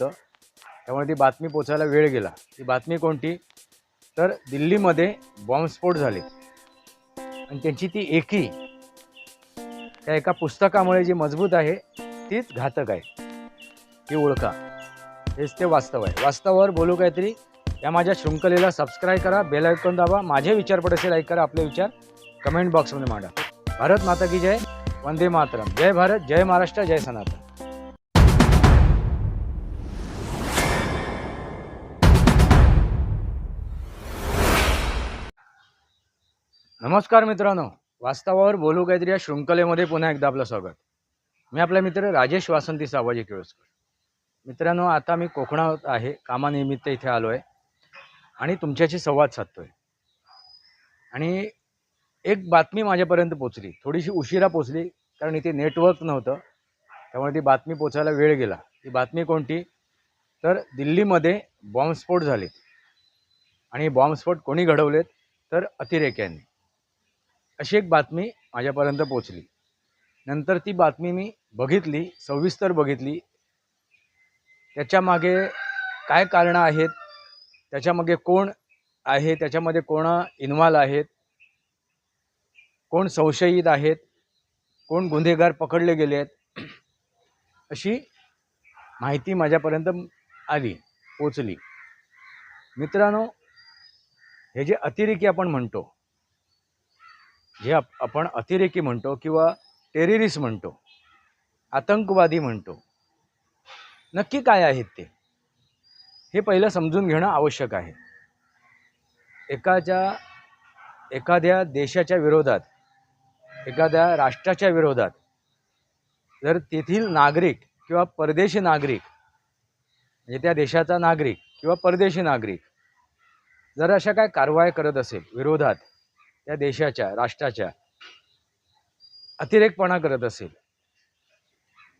होतं. त्यामुळे ती बातमी पोचायला वेळ गेला. ती बातमी कोणती? तर दिल्लीमध्ये बॉम्बस्फोट झाले. आणि त्यांची ती एकी त्या एका पुस्तकामुळे जी मजबूत आहे तीच घातक आहे. ती ओळखा. हेच ते वास्तव आहे. वास्तवावर बोलू काहीतरी. या माझ्या शृंखलेला सबस्क्राईब करा बेल आयकॉन दाबा. माझे विचार पड असेल लाईक करा आपले विचार. कमेंट बॉक्समध्ये मांडा. भारत माता की जय. वंदे मातरम. जय भारत जय महाराष्ट्र जय सनातन. नमस्कार मित्रांनो. वास्तवावर बोलू काहीतरी या शृंखलेमध्ये पुन्हा एकदा आपलं स्वागत. मी आपला मित्र राजेश वासंती सावाजी केळुसकर. मित्रांनो आता मी कोकणात आहे. कामानिमित्त इथे आलो आहे आणि तुमच्याशी संवाद साधतो आहे आणि एक बातमी माझ्यापर्यंत पोचली. थोडीशी उशिरा पोचली कारण इथे नेटवर्क नव्हतं. त्यामुळे ती बातमी पोचायला वेळ गेला. ती बातमी कोणती? तर दिल्लीमध्ये बॉम्बस्फोट झाले आणि बॉम्बस्फोट कोणी घडवलेत? तर अतिरेक्यांनी. अशी एक बातमी माझ्यापर्यंत पोचली नंतर ती बातमी मी बघितली सविस्तर बघितली. त्याच्यामागे काय कारणं आहेत? त्याच्यामागे कोण आहे? त्याच्यामध्ये कोण इन्व्हॉल्व आहेत? कोण संशयित आहेत? कोण गुन्हेगार पकडले गेले आहेत अशी माहिती माझ्यापर्यंत आली पोचली मित्रांनो हे जे अतिरेकी आपण म्हणतो जे आप आपण अतिरेकी म्हणतो किंवा टेररिस्ट म्हणतो आतंकवादी म्हणतो नक्की काय आहेत ते? हे पहिलं समजून घेणं आवश्यक आहे. एकाच्या एखाद्या देशाच्या विरोधात एखाद्या राष्ट्राच्या विरोधात जर तेथील नागरिक किंवा परदेशी नागरिक म्हणजे त्या देशाचा नागरिक किंवा परदेशी नागरिक जर अशा काय कारवाई करत असेल विरोधात त्या देशाच्या राष्ट्राच्या अतिरेकपणा करत असेल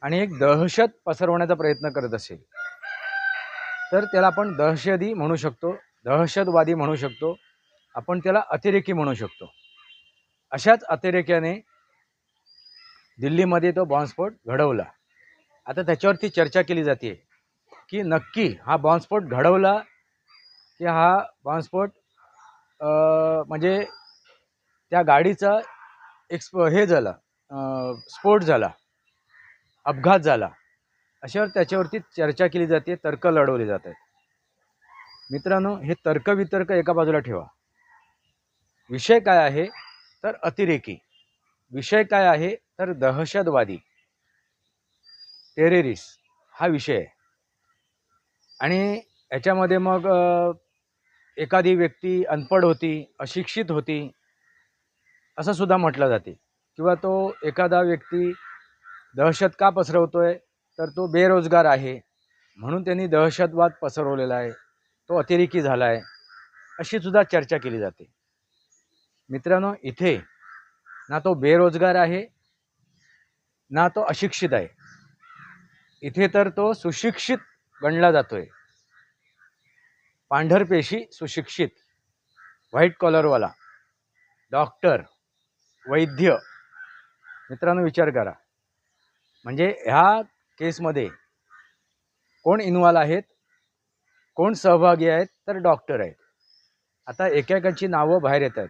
आणि एक दहशत पसरवण्याचा प्रयत्न करत असेल तर त्याला आपण दहशती म्हणू शकतो दहशतवादी म्हणू शकतो आपण त्याला अतिरेकी म्हणू शकतो. अशाच अतिरेक्याने दिल्लीमध्ये तो बॉम्बस्फोट घडवला. आता त्याच्यावरती चर्चा केली जाते की नक्की हा बॉम्बस्फोट घडवला की हा बॉम्बस्फोट अं, म्हणजे त्या गाडीचा एक्सप हे झाला स्फोट झाला अपघात झाला अशावर त्याच्यावरती चर्चा केली जाते तर्क लढवले जात आहेत मित्रांनो हे तर्कवितर्क एका बाजूला ठेवा. विषय काय आहे तर अतिरेकी. विषय काय आहे तर दहशतवादी. टेरेरिस हा विषय आहे. आणि याच्यामध्ये मग एखादी व्यक्ती अनपढ होती अशिक्षित होती असं सुद्धा म्हटलं जाते. किंवा तो एखादा व्यक्ती दहशत का पसरवतो आहे तर तो बेरोजगार आहे. म्हणून त्यांनी दहशतवाद पसरवलेला आहे. तो अतिरेकी झाला आहे अशी सुद्धा चर्चा केली जाते. मित्रांनो इथे ना तो बेरोजगार आहे ना तो अशिक्षित आहे. इथे तर तो सुशिक्षित गणला जातोय. पांढरपेशी सुशिक्षित व्हाईट कॉलरवाला डॉक्टर वैद्य. मित्रांनो विचार करा. म्हणजे ह्या केसमध्ये कोण इन्व्हॉल्व आहेत कोण सहभागी आहेत तर डॉक्टर आहेत. आता एकेकाची नावं बाहेर येत आहेत.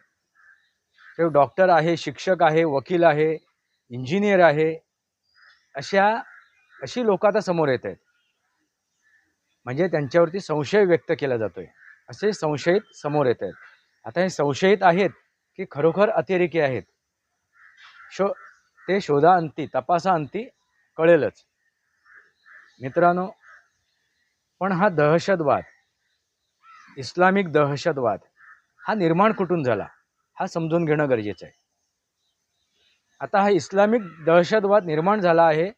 ते डॉक्टर आहे शिक्षक आहे वकील आहे इंजिनियर आहे अशा अशी लोक आता समोर येत आहेत. म्हणजे त्यांच्यावरती संशय व्यक्त केला जातोय. असे संशयित समोर येत आहेत. आता हे संशयित आहेत की खरोखर अतिरेकी आहेत? शो ते शोधाअंती तपासाअंती कळेलच. मित्रांनो पण हा दहशतवाद इस्लामिक दहशतवाद हा निर्माण कुठून झाला हा समजून घेणं गरजेचं आहे. आता हा इस्लामिक दहशतवाद निर्माण झाला आहे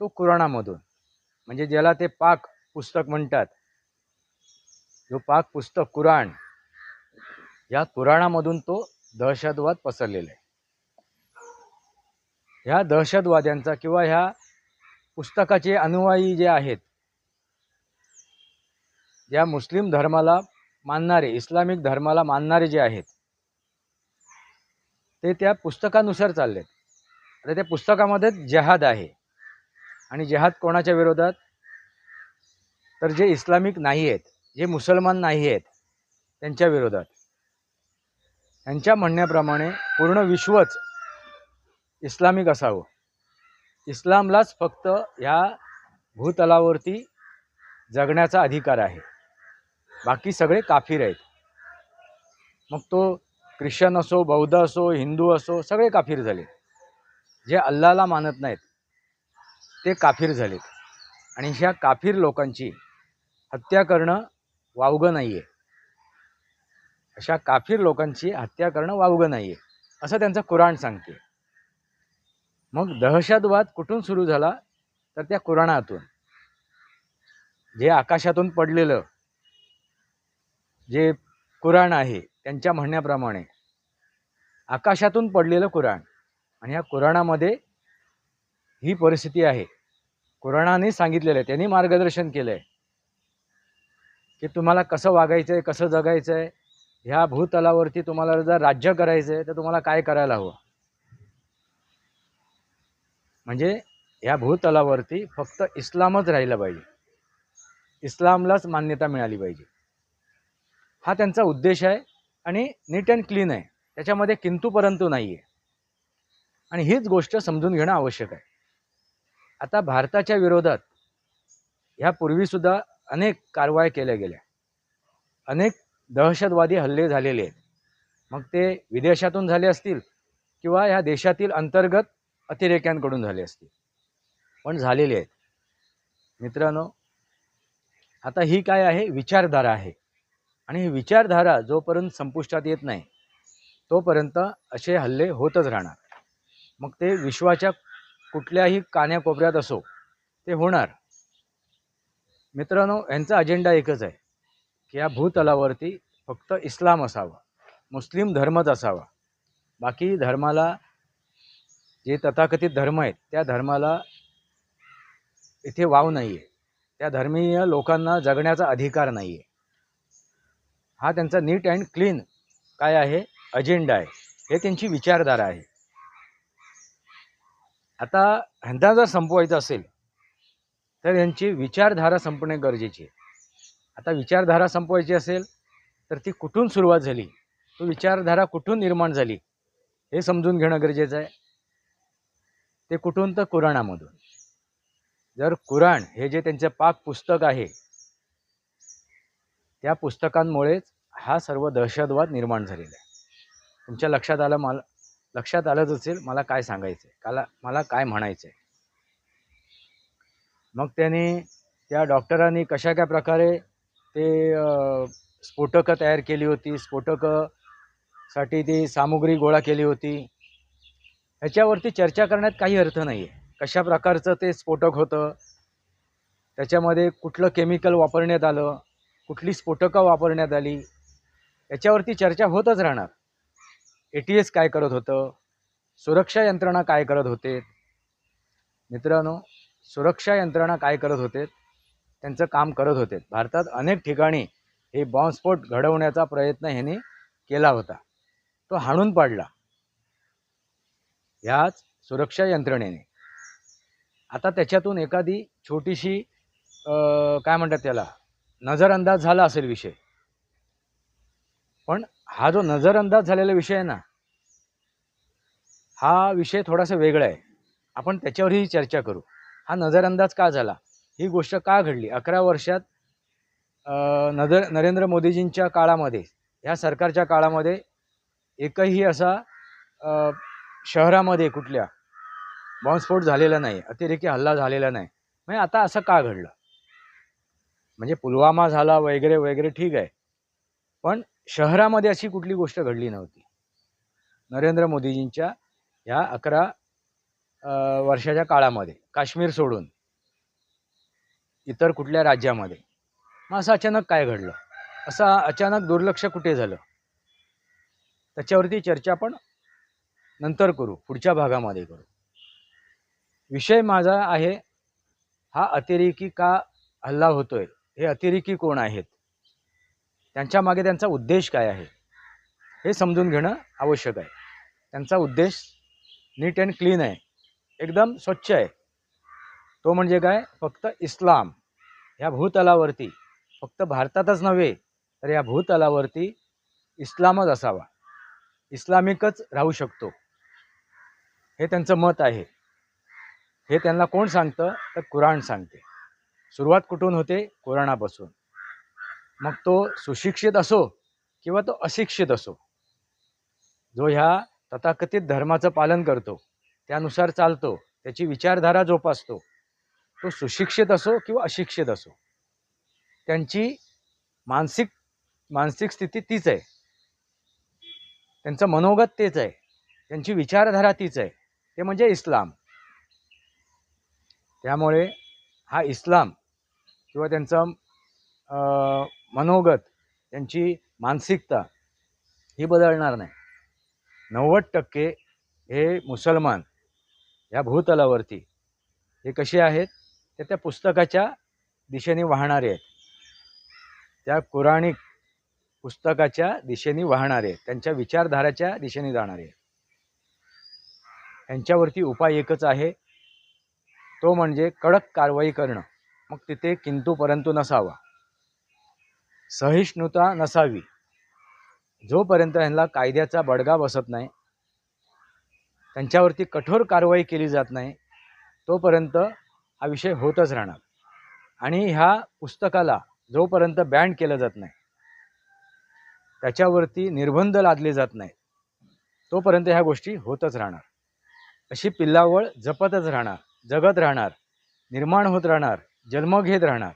तो कुराणामधून. म्हणजे ज्याला ते पाक पुस्तक म्हणतात. जो पाक पुस्तक कुराण या कुराणामधून तो दहशतवाद पसरलेला आहे. ह्या दहशतवाद्यांचा किंवा ह्या पुस्तकाचे अनुयायी जे आहेत ज्या मुस्लिम धर्माला मानणारे इस्लामिक धर्माला मानणारे जे आहेत ते त्या पुस्तकानुसार चाललेत. आता त्या पुस्तकामध्ये जहाद आहे. आणि जहाद कोणाच्या विरोधात? तर जे इस्लामिक नाही आहेत जे मुसलमान नाही आहेत त्यांच्या विरोधात. त्यांच्या म्हणण्याप्रमाणे पूर्ण विश्वच इस्लामिक असावं इस्लामलाच फक्त ह्या भूतलावरती जगण्याचा अधिकार आहे. बाकी सगळे काफीर आहेत. मग तो ख्रिश्चन असो बौद्ध असो हिंदू असो सगळे काफीर झाले. जे अल्लाला मानत नाहीत ते काफीर झालेत. आणि ह्या काफीर लोकांची हत्या करणं वावगं नाही आहे अशा काफीर लोकांची हत्या करणं वावगं नाही आहे असं त्यांचं कुराण सांगते. मग दहशतवाद कुठून सुरू झाला? तर त्या कुराणातून. जे आकाशातून पडलेलं जे कुराण आहे त्यांच्या म्हणण्याप्रमाणे. आकाशातून पडलेलं कुराण. आणि ह्या कुराणामध्ये ही परिस्थिती आहे. कुराणाने सांगितलेलं आहे त्यांनी मार्गदर्शन केलं आहे की तुम्हाला कसं वागायचं आहे कसं जगायचं आहे ह्या भूतलावरती तुम्हाला जर राज्य करायचं आहे तर तुम्हाला काय करायला हवं? म्हणजे ह्या भूतलावरती फक्त इस्लामच राहिलं पाहिजे. इस्लामलाच मान्यता मिळाली पाहिजे. हा त्यांचा उद्देश आहे आणि नीट अँड क्लीन आहे. त्याच्यामध्ये किंतू परंतु नाही आहे आणि हीच गोष्ट समजून घेणं आवश्यक आहे. आता भारताच्या विरोधात ह्या पूर्वीसुद्धा अनेक कारवाया केल्या गेल्या. अनेक दहशतवादी हल्ले झालेले आहेत. मग ते विदेशातून झाले असतील किंवा ह्या देशातील अंतर्गत अतिरेक्यांकडून झाले असतील पण झालेले आहेत. मित्रांनो आता ही काय आहे? विचारधारा आहे. आणि ही विचारधारा जोपर्यंत संपुष्टात येत नाही तोपर्यंत असे हल्ले होतच राहणार. मग ते विश्वाच्या कुठल्याही कान्याकोपऱ्यात असो ते होणार. मित्रांनो यांचा अजेंडा एकच आहे की या भूतलावरती फक्त इस्लाम असावा मुस्लिम धर्मच असावा. बाकी धर्माला जे तथाकथित धर्म आहेत त्या धर्माला इथे वाव नाही आहे त्या धर्मीय लोकांना जगण्याचा अधिकार नाही आहे हा त्यांचा नीट अँड क्लीन काय आहे? अजेंडा आहे. हे त्यांची विचारधारा आहे. आता ह्यांना जर संपवायचं असेल तर यांची विचारधारा संपणे गरजेची आहे. आता विचारधारा संपवायची असेल तर ती कुठून सुरुवात झाली? तो विचारधारा कुठून निर्माण झाली? हे समजून घेणं गरजेचं आहे. ते कुठून? तर कुराणामधून. जर कुराण हे जे त्यांचं पाक पुस्तक आहे त्या पुस्तकांमुळेच हा सर्व दहशतवाद निर्माण झालेला आहे. तुमच्या लक्षात आलं मला लक्षात आलंच असेल मला काय सांगायचं आहे. काला मला काय म्हणायचं आहे. मग त्याने त्या डॉक्टरांनी कशा काय प्रकारे ते स्फोटकं तयार केली होती स्फोटकसाठी ती सामुग्री गोळा केली होती. ह्याच्यावरती चर्चा करण्यात काही अर्थ नाही आहे कशा प्रकारचं ते स्फोटक होतं त्याच्यामध्ये कुठलं केमिकल वापरण्यात आलं कुठली स्फोटकं वापरण्यात आली याच्यावरती चर्चा होतच राहणार. ए टी एस काय करत होतं सुरक्षा यंत्रणा काय करत होते मित्रांनो सुरक्षा यंत्रणा काय करत होते त्यांचं काम करत होते. भारतात अनेक ठिकाणी हे बॉम्बस्फोट घडवण्याचा प्रयत्न ह्याने केला होता. तो हाणून पाडला. ह्याच सुरक्षा यंत्रणेने. आता त्याच्यातून एखादी छोटीशी काय म्हणतात त्याला नजरअंदाज झाला असेल विषय. पण हा जो नजरअंदाज झालेला विषय आहे ना हा विषय थोडासा वेगळा आहे. आपण त्याच्यावरही चर्चा करू. हा नजरअंदाज का झाला? ही गोष्ट का घडली? अकरा वर्षात नजर नरेंद्र मोदीजींच्या काळामध्ये ह्या सरकारच्या काळामध्ये एकही असा शहरामध्ये कुठल्या? बॉम्बस्फोट झालेला नाही अतिरेकी हल्ला झालेला नाही. म्हणजे आता असं का घडलं? म्हणजे पुलवामा झाला वगैरे वगैरे ठीक आहे. पण शहरामध्ये अशी कुठली गोष्ट घडली नव्हती. नरेंद्र मोदीजींच्या ह्या अकरा वर्षाच्या काळामध्ये काश्मीर सोडून इतर कुठल्या राज्यामध्ये मग असं अचानक काय घडलं? असं अचानक दुर्लक्ष कुठे झालं? त्याच्यावरती चर्चा पण नंतर करू पुढच्या भागामध्ये करू. विषय माझा आहे हा अतिरेकी का हल्ला होतोय? हे अतिरेकी कोण आहेत? त्यांच्या मागे त्यांचा उद्देश काय आहे? हे समजून घेणं आवश्यक आहे. त्यांचा उद्देश नीट अँड क्लीन आहे. एकदम स्वच्छ आहे. तो म्हणजे काय? फक्त इस्लाम. ह्या भूतलावरती. फक्त भारतातच नव्हे तर या भूतलावरती इस्लामच असावा. इस्लामिकच राहू शकतो. हे त्यांचं मत आहे. हे त्यांना कोण सांगतं? तर कुराण सांगते. सुरुवात कुठून होते? कुराणापासून मग तो सुशिक्षित असो किंवा तो अशिक्षित असो जो ह्या तथाकथित धर्माचं पालन करतो त्यानुसार चालतो त्याची विचारधारा जोपासतो तो सुशिक्षित असो किंवा अशिक्षित असो. त्यांची मानसिक मानसिक स्थिती तीच आहे. त्यांचं मनोगत तेच आहे. त्यांची विचारधारा तीच आहे. ते म्हणजे इस्लाम. त्यामुळे हा इस्लाम किंवा त्यांचं मनोगत त्यांची मानसिकता ही बदलणार नाही. नव्वद टक्के हे मुसलमान या भूतलावरती हे कसे आहेत? ते त्या पुस्तकाच्या दिशेने वाहणारे आहेत. त्या कुराणिक पुस्तकाच्या दिशेने वाहणारे आहेत. त्यांच्या विचारधाराच्या दिशेने जाणारे आहेत. ह्यांच्यावरती उपाय एकच आहे. तो म्हणजे कडक कारवाई करणं. मग तिथे किंतू परंतु नसावा. सहिष्णुता नसावी. जोपर्यंत ह्यांना कायद्याचा बडगा बसत नाही त्यांच्यावरती कठोर कारवाई केली जात नाही तोपर्यंत हा विषय होतच राहणार. आणि ह्या पुस्तकाला जोपर्यंत बँड केलं जात नाही त्याच्यावरती निर्बंध लादले जात नाहीत तोपर्यंत ह्या गोष्टी होतच राहणार. अशी पिल्लावळ जपतच राहणार जगत राहणार निर्माण होत राहणार जन्म घेत राहणार.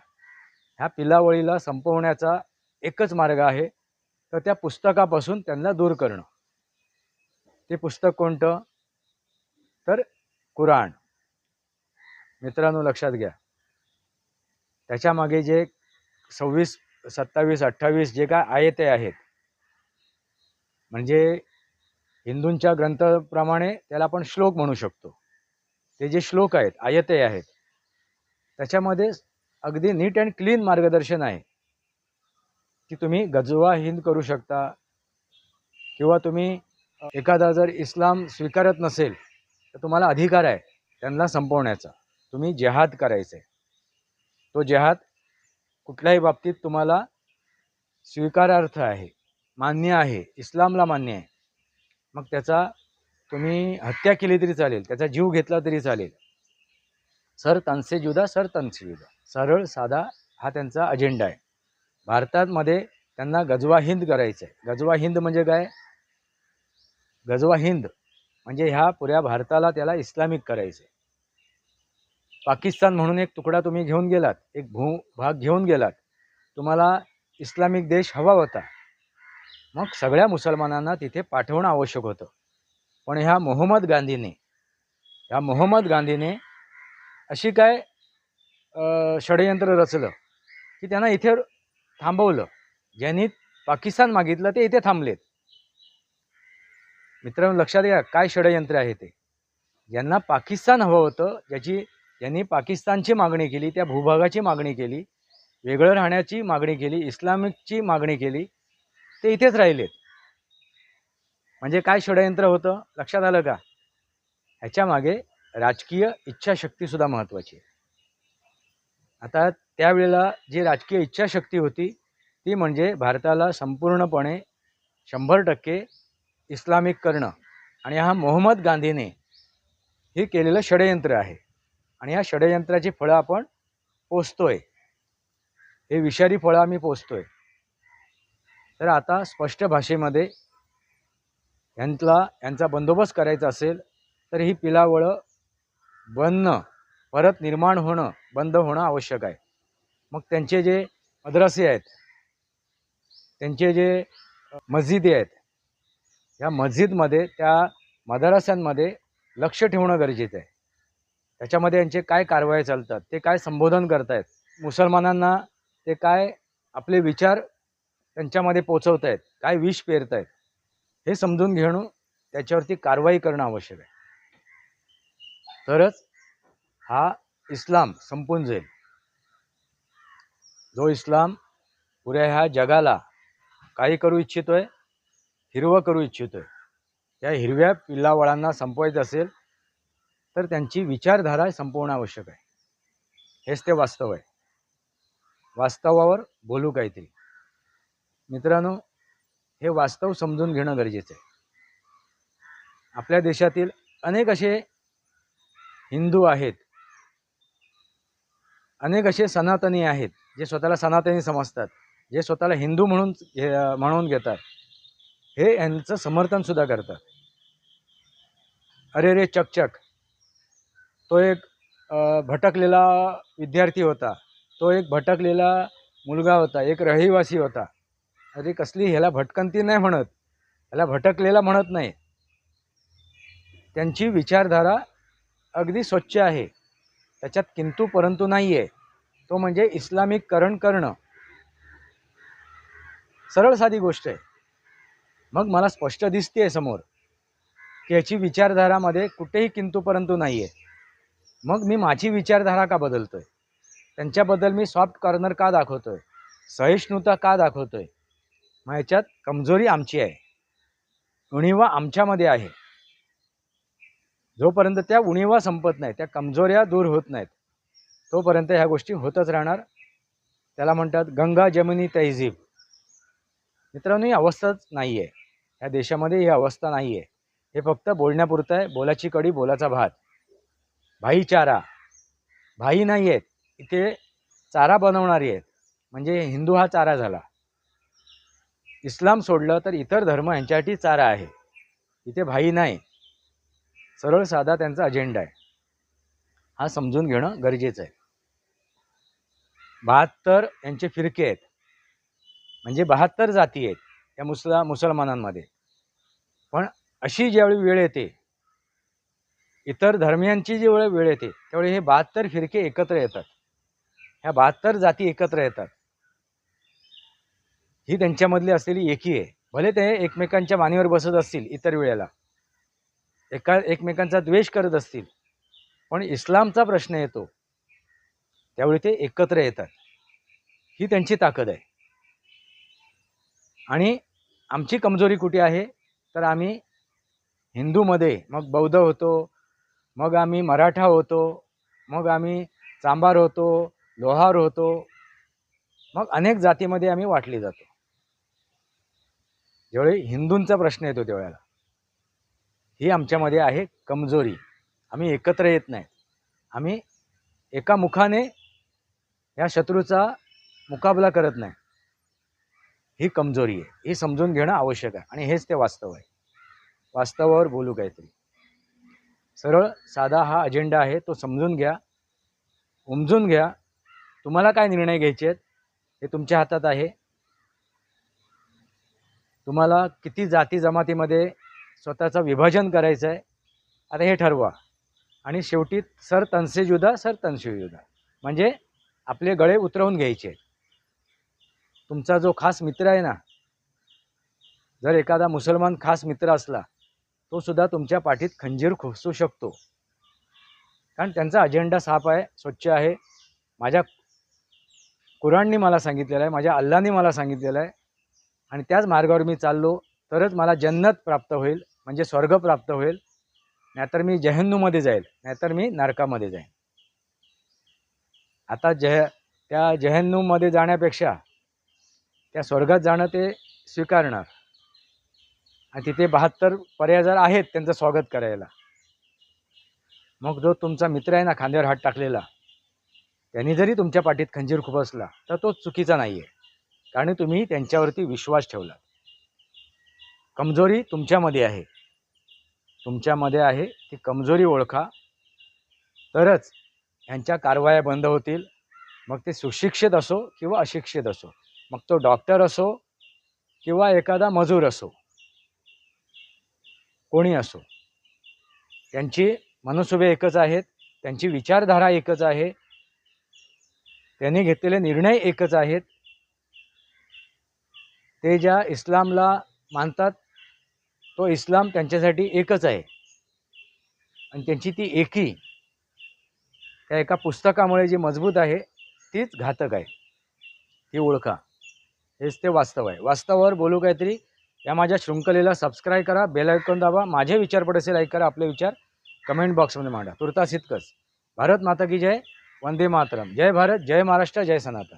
ह्या पिल्लावळीला संपवण्याचा एकच मार्ग आहे तर त्या पुस्तकापासून त्यांना दूर करणं. ते पुस्तक कोणतं? तर कुराण. मित्रांनो लक्षात घ्या. त्याच्यामागे जे सव्वीस सत्तावीस अठ्ठावीस जे काय आयते आहेत म्हणजे हिंदूंच्या ग्रंथाप्रमाणे त्याला आपण श्लोक म्हणू शकतो. ते जे श्लोक आहेत आयते आहेत त्याच्यामध्ये अगदी नीट अँड क्लीन मार्गदर्शन आहे. की तुम्ही गजवा हिंद करू शकता किंवा तुम्ही एखादा जर इस्लाम स्वीकारत नसेल तर तुम्हाला अधिकार आहे त्यांना संपवण्याचा. तुम्ही जेहाद करायचं. आहे तो जेहाद कुठल्याही बाबतीत तुम्हाला स्वीकारार्थ आहे मान्य आहे इस्लामला मान्य आहे. मग त्याचा तुम्ही हत्या केली तरी चालेल त्याचा जीव घेतला तरी चालेल. सर तनसे जुदा सर तनसे जुदा. सरळ साधा हा त्यांचा अजेंडा आहे. भारतामध्ये त्यांना गजवा हिंद करायचं आहे गजवा हिंद म्हणजे काय? गजवा हिंद म्हणजे ह्या पुऱ्या भारताला त्याला इस्लामिक करायचं आहे पाकिस्तान म्हणून एक तुकडा तुम्ही घेऊन गेलात एक भू भाग घेऊन गेलात. तुम्हाला इस्लामिक देश हवा होता. मग सगळ्या मुसलमानांना तिथे पाठवणं आवश्यक होतं. पण ह्या मोहम्मद गांधीने ह्या मोहम्मद गांधीने अशी काय षडयंत्र रचलं की त्यांना इथे थांबवलं. ज्यांनी पाकिस्तान मागितलं ते इथे थांबलेत. मित्रांनो लक्षात घ्या काय षडयंत्र आहे ते. ज्यांना पाकिस्तान हवं होतं ज्याची ज्यांनी पाकिस्तानची मागणी केली त्या भूभागाची मागणी केली वेगळं राहण्याची मागणी केली इस्लामिकची मागणी केली ते इथेच राहिलेत. म्हणजे काय षडयंत्र होतं? लक्षात आलं का? ह्याच्या मागे राजकीय इच्छाशक्तीसुद्धा महत्त्वाची आहे. आता त्यावेळेला जी राजकीय इच्छाशक्ती होती ती म्हणजे भारताला संपूर्णपणे शंभर टक्के इस्लामिक करणं. आणि हा मोहम्मद गांधीने हे केलेलं षडयंत्र आहे. आणि ह्या षडयंत्राची फळं आपण पोचतोय हे विषारी फळं आम्ही पोचतोय तर आता स्पष्ट भाषेमध्ये यांतला यांचा बंदोबस्त करायचा असेल तर ही पिलावळं बनणं परत निर्माण होणं बंद होणं आवश्यक आहे. मग त्यांचे जे मद्रासे आहेत त्यांचे जे मस्जिदी आहेत या मस्जिदमध्ये त्या मदरस्यांमध्ये लक्ष ठेवणं गरजेचं आहे. त्याच्यामध्ये यांचे काय कारवाई चालतात ते काय संबोधन करतायत मुसलमानांना ते काय आपले विचार त्यांच्यामध्ये पोचवत आहेत काय विष पेरत आहेत हे समजून घेणं त्याच्यावरती कारवाई करणं आवश्यक आहे. तरच हा इस्लाम संपून जाईल. जो इस्लाम पुऱ्या ह्या जगाला काही करू इच्छितोय हिरवं करू इच्छितोय त्या हिरव्या पिल्लावळांना संपवायचं असेल तर त्यांची विचारधारा संपवणं आवश्यक आहे. हेच ते वास्तव आहे. वास्तवावर बोलू काहीतरी. मित्रांनो हे वास्तव समजून घेणं गरजेचं आहे. आपल्या देशातील अनेक असे हिंदू आहेत अनेक असे सनातनी आहेत जे स्वतःला सनातनी समजतात जे स्वतःला हिंदू म्हणून म्हणून घेतात. हे यांचं समर्थनसुद्धा करतात. अरे रे चकचक तो एक भटकलेला विद्यार्थी होता. तो एक भटकलेला मुलगा होता. एक रहिवासी होता. अरे कसली ह्याला भटकंती नाही म्हणत. ह्याला भटकलेला म्हणत नाही. त्यांची विचारधारा अगदी स्वच्छ आहे. त्याच्यात किंतू परंतु नाही आहे तो म्हणजे इस्लामिककरण करणं सरळ साधी गोष्ट आहे. मग मला स्पष्ट दिसते आहे समोर की याची विचारधारामध्ये कुठेही किंतू परंतु नाही आहे मग मी माझी विचारधारा का बदलतो आहे त्यांच्याबद्दल मी सॉफ्ट कॉर्नर का दाखवतो आहे सहिष्णुता का दाखवतो आहे मग याच्यात कमजोरी आमची आहे. उणीवा आमच्यामध्ये आहे. जोपर्यंत त्या उणीवा संपत नाही त्या कमजोऱ्या दूर होत नाहीत तोपर्यंत ह्या गोष्टी होतच राहणार. त्याला म्हणतात गंगा जमिनी तहजीब. मित्रांनो ही अवस्थाच नाही आहे ह्या देशामध्ये ही अवस्था नाही आहे हे फक्त बोलण्यापुरतं आहे. बोलाची कडी बोलाचा भात. भाईचारा. भाई नाही आहेत इथे चारा बनवणारी आहेत. म्हणजे हिंदू हा चारा झाला. इस्लाम सोडलं तर इतर धर्म यांच्यासाठी चारा आहे. इथे भाई नाही. सरळ साधा त्यांचा अजेंडा आहे. हा समजून घेणं गरजेचं आहे. बहात्तर यांचे फिरके आहेत. म्हणजे बहात्तर जाती आहेत या मुसला मुसलमानांमध्ये. पण अशी ज्यावेळी वेळ येते इतर धर्मियांची जी वेळ वेळ येते त्यावेळी हे बहात्तर फिरके एकत्र येतात. ह्या बहात्तर जाती एकत्र येतात. ही त्यांच्यामधली असलेली एकी आहे. भले ते एकमेकांच्या मानेवर बसत असतील इतर वेळेला. एका एकमेकांचा द्वेष करत असतील. पण इस्लामचा प्रश्न येतो. त्यावेळी ते एकत्र येतात. ही त्यांची ताकद आहे. आणि आमची कमजोरी कुठे आहे? तर आम्ही हिंदूमध्ये मग बौद्ध होतो मग आम्ही मराठा होतो मग आम्ही चांबार होतो लोहार होतो मग अनेक जातीमध्ये आम्ही वाटली जातो. ज्यावेळी हिंदूंचा प्रश्न येतो त्यावेळेला ही आमच्यामध्ये आहे कमजोरी. आम्ही एकत्र येत नाही. आम्ही एका मुखाने या शत्रूचा मुकाबला करत नाही. ही कमजोरी आहे. ही समजून घेणं आवश्यक आहे. आणि हेच ते वास्तव आहे. वास्तवावर बोलू काहीतरी. सरळ साधा हा अजेंडा आहे. तो समजून घ्या. उमजून घ्या. तुम्हाला काय निर्णय घ्यायचे आहेत? हे तुमच्या हातात आहे. तुम्हाला किती जाती जमातीमध्ये स्वतःचं विभाजन करायचं आहे आता हे ठरवा. आणि शेवटी सर तनसे जुदा सर तनसे जुदा म्हणजे आपले गळे उतरवून घ्यायचे. तुमचा जो खास मित्र आहे ना जर एखादा मुसलमान खास मित्र असला तो सुद्धा तुमच्या पाठीत खंजीर खोसू शकतो. कारण त्यांचा अजेंडा साफ आहे स्वच्छ आहे. माझ्या कुराणनी मला सांगितलेलं आहे माझ्या अल्लानी मला सांगितलेलं आहे. आणि त्याच मार्गावर मी चाललो तरच मला जन्नत प्राप्त होईल म्हणजे स्वर्ग प्राप्त होईल. नाहीतर मी जहन्नूमध्ये जाईल नाहीतर मी नरकामध्ये जाईल आता जह त्या जहन्नूमध्ये जाण्यापेक्षा त्या स्वर्गात जाणं ते स्वीकारणार. आणि तिथे बहात्तर पर्याय जर आहेत त्यांचं स्वागत करायला. मग जो तुमचा मित्र आहे ना खांद्यावर हात टाकलेला त्यांनी जरी तुमच्या पाठीत खंजीर खुपसला तर तो चुकीचा नाही आहे आणि तुम्ही त्यांच्यावरती विश्वास ठेवला कमजोरी तुमच्यामध्ये आहे. तुमच्यामध्ये आहे ती कमजोरी ओळखा. तरच ह्यांच्या कारवाया बंद होतील. मग ते सुशिक्षित असो किंवा अशिक्षित असो. मग तो डॉक्टर असो किंवा एखादा मजूर असो. कोणी असो. त्यांची मनसुबे एकच आहेत. त्यांची विचारधारा एकच आहे. त्यांनी घेतलेले निर्णय एकच आहेत. ते ज्या इस्लामला मानतात तो इस्लाम त्यांच्यासाठी एकच आहे. आणि त्यांची ती एकी त्या एका पुस्तकामुळे जी मजबूत आहे तीच घातक आहे. ती ओळखा. हेच ते वास्तव आहे. वास्तवावर बोलू काहीतरी या माझ्या शृंखलेला सबस्क्राईब करा बेल आयकॉन दाबा. माझे विचार पडसे लाईक करा आपले विचार कमेंट बॉक्समध्ये मांडा. तुर्तास इतकंच. भारत माता की जय. वंदे मातरम. जय भारत जय महाराष्ट्र जय सनातन.